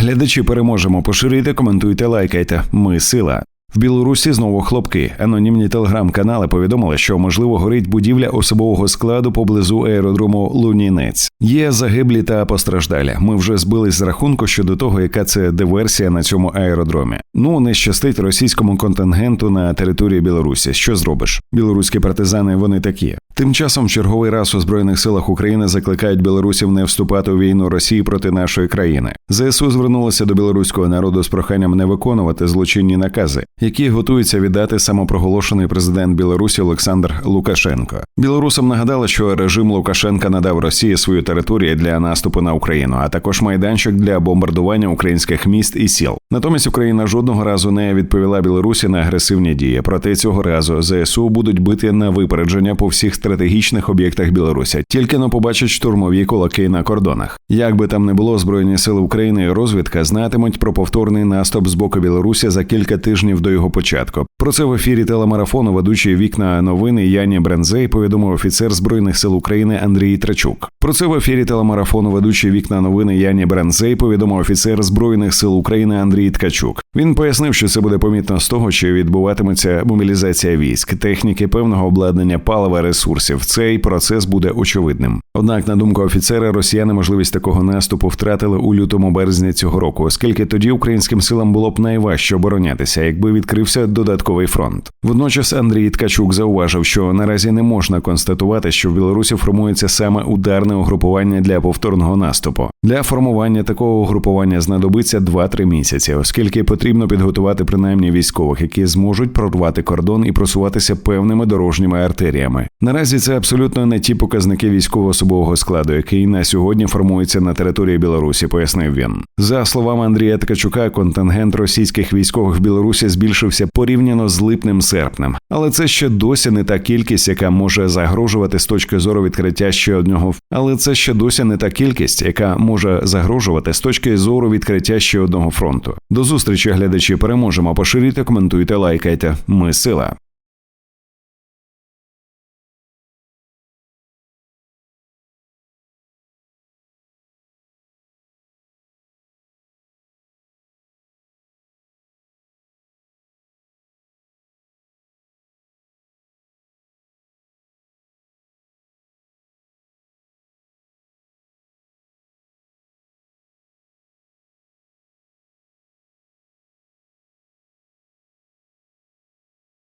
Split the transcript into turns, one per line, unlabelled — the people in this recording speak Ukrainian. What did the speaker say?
Глядачі переможемо. Поширюйте, коментуйте, лайкайте. Ми сила. В Білорусі знову хлопки. Анонімні телеграм-канали повідомили, що можливо горить будівля особового складу поблизу аеродрому Лунінець. Є загиблі та постраждалі. Ми вже збились з рахунку щодо того, яка це диверсія на цьому аеродромі. Ну не щастить російському контингенту на території Білорусі. Що зробиш? Білоруські партизани вони такі. Тим часом черговий раз у збройних силах України закликають білорусів не вступати у війну Росії проти нашої країни. ЗСУ звернулося до білоруського народу з проханням не виконувати злочинні накази, які готується віддати самопроголошений президент Білорусі Олександр Лукашенко. Білорусам нагадали, що режим Лукашенка надав Росії свою територію для наступу на Україну, а також майданчик для бомбардування українських міст і сіл. Натомість Україна жодного разу не відповіла Білорусі на агресивні дії. Проте цього разу ЗСУ будуть бити на випередження по всіх стратегічних об'єктах Білорусі. Тільки но побачать штурмові кулаки на кордонах. Як би там не було, збройні сили України і розвідка знатимуть про повторний наступ з боку Білорусі за кілька тижнів до його початку. Про це в ефірі телемарафону ведучий вікна новини Яні Брензей повідомив офіцер збройних сил України Андрій Трачук. Про це в ефірі телемарафону ведучий вікна новини Яні Брензей повідомив офіцер збройних сил України Андрій Ткачук. Він пояснив, що це буде помітно з того, що відбуватиметься мобілізація військ, техніки, певного обладнання, палива, ресурсів. Цей процес буде очевидним. Однак, на думку офіцера, росіяни можливість такого наступу втратили у лютому березні цього року, оскільки тоді українським силам було б найважче оборонятися, якби відкрився додатковий фронт. Водночас Андрій Ткачук зауважив, що наразі не можна констатувати, що в Білорусі формується саме ударне угрупування для повторного наступу. Для формування такого угрупування знадобиться 2-3 місяці, оскільки потрібно підготувати принаймні військових, які зможуть прорвати кордон і просуватися певними дорожніми артеріями. Наразі це абсолютно не ті показники військово-особового складу, який на сьогодні формується на території Білорусі, пояснив він. За словами Андрія Ткачука, контингент російських військових в Білорусі збільшився порівняно з липнем серпнем, але це ще досі не та кількість, яка може загрожувати з точки зору відкриття ще одного. Але це ще досі не та кількість, яка може загрожувати з точки зору відкриття ще одного фронту. До зустрічі, глядачі, переможемо. Поширюйте, коментуйте, лайкайте. Ми сила.